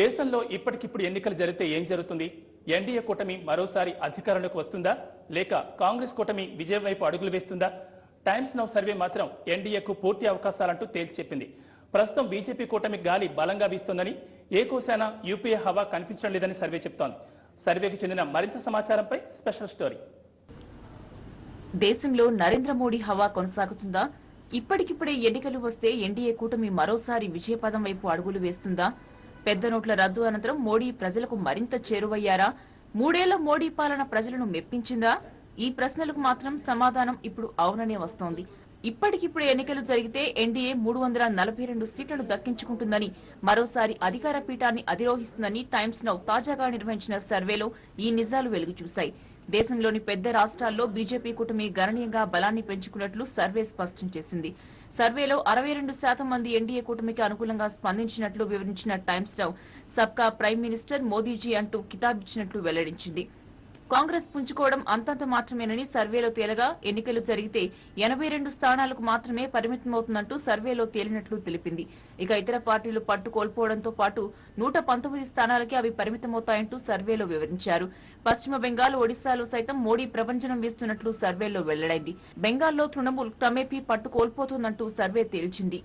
దేశంలో ఇప్పటికిప్పుడు ఎన్నికలు జరిగితే ఏం జరుగుతుంది? ఎన్డీఏ కూటమి మరోసారి అధికారంలోకి వస్తుందా? లేక కాంగ్రెస్ కూటమి విజయం వైపు అడుగులు వేస్తుందా? టైమ్స్ నౌ సర్వే మాత్రం ఎన్డీఏకు పూర్తి అవకాశాలంటూ తేల్చి చెప్పింది. ప్రస్తుతం బీజేపీ కూటమి గాలి బలంగా వీస్తోందని ఏ కోశాన యూపీఏ హవా కనిపించడం లేదని సర్వే చెప్తోంది. సర్వేకు చెందిన మరింత సమాచారంపై స్పెషల్ స్టోరీ. దేశంలో నరేంద్ర మోడీ హవా కొనసాగుతుందా? ఇప్పటికిప్పుడే ఎన్నికలు వస్తే ఎన్డీఏ కూటమి మరోసారి విజయపదం వైపు అడుగులు వేస్తుందా? పెద్ద నోట్ల రద్దు అనంతరం మోడీ ప్రజలకు మరింత చేరువయ్యారా? మూడేళ్ళ మోడీ పాలన ప్రజలను మెప్పించిందా? ఈ ప్రశ్నలకు మాత్రం సమాధానం ఇప్పుడు అవుననే వస్తోంది. ఇప్పటికిప్పుడు ఎన్నికలు జరిగితే ఎన్డీఏ మూడు వందల నలభై రెండు సీట్లను దక్కించుకుంటుందని మరోసారి అధికార పీఠాన్ని అధిరోహిస్తుందని టైమ్స్ నౌ తాజాగా నిర్వహించిన సర్వేలో ఈ నిజాలు వెలుగు చూశాయి దేశంలోని పెద్ద రాష్ట్రాల్లో బీజేపీ కూటమి గణనీయంగా బలాన్ని పెంచుకున్నట్లు సర్వే స్పష్టం చేసింది. సర్వేలో అరవై రెండు శాతం మంది ఎన్డీఏ కూటమికి అనుకూలంగా స్పందించినట్లు వివరించిన టైమ్స్ నౌ సబ్కా ప్రైమ్ మినిస్టర్ మోదీజీ అంటూ కితాబిచ్చినట్లు వెల్లడించింది. కాంగ్రెస్ పుంజుకోవడం అంతంత మాత్రమేనని సర్వేలో తేలగా ఎన్నికలు జరిగితే ఎనభై రెండు స్థానాలకు మాత్రమే పరిమితమవుతుందంటూ సర్వేలో తేలినట్లు తెలిపింది. ఇక ఇతర పార్టీలు పట్టు కోల్పోవడంతో పాటు నూట పంతొమ్మిది స్థానాలకే అవి పరిమితమవుతాయంటూ సర్వేలో వివరించారు. పశ్చిమ బెంగాల్ ఒడిశాలో సైతం మోడీ ప్రపంచనం వీస్తున్నట్లు సర్వేలో వెల్లడైంది. బెంగాల్లో తృణమూల్ క్రమేపీ పట్టు కోల్పోతుందంటూ సర్వే తేల్చింది.